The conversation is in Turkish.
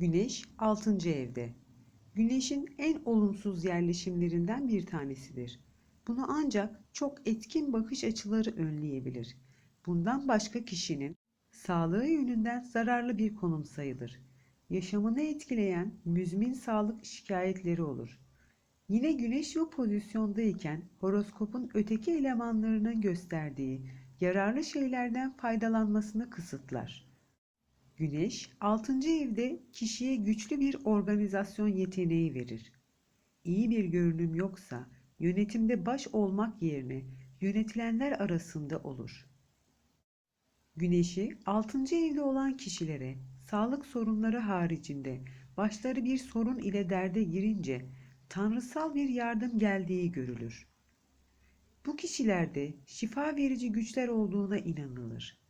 Güneş 6. evde. Güneşin en olumsuz yerleşimlerinden bir tanesidir. Bunu ancak çok etkin bakış açıları önleyebilir. Bundan başka kişinin sağlığı yönünden zararlı bir konum sayılır. Yaşamını etkileyen müzmin sağlık şikayetleri olur. Yine güneş bu pozisyondayken horoskopun öteki elemanlarının gösterdiği yararlı şeylerden faydalanmasını kısıtlar. Güneş 6. evde kişiye güçlü bir organizasyon yeteneği verir. İyi bir görünüm yoksa yönetimde baş olmak yerine yönetilenler arasında olur. Güneşi 6. evde olan kişilere sağlık sorunları haricinde başları bir sorun ile derde girince tanrısal bir yardım geldiği görülür. Bu kişilerde şifa verici güçler olduğuna inanılır.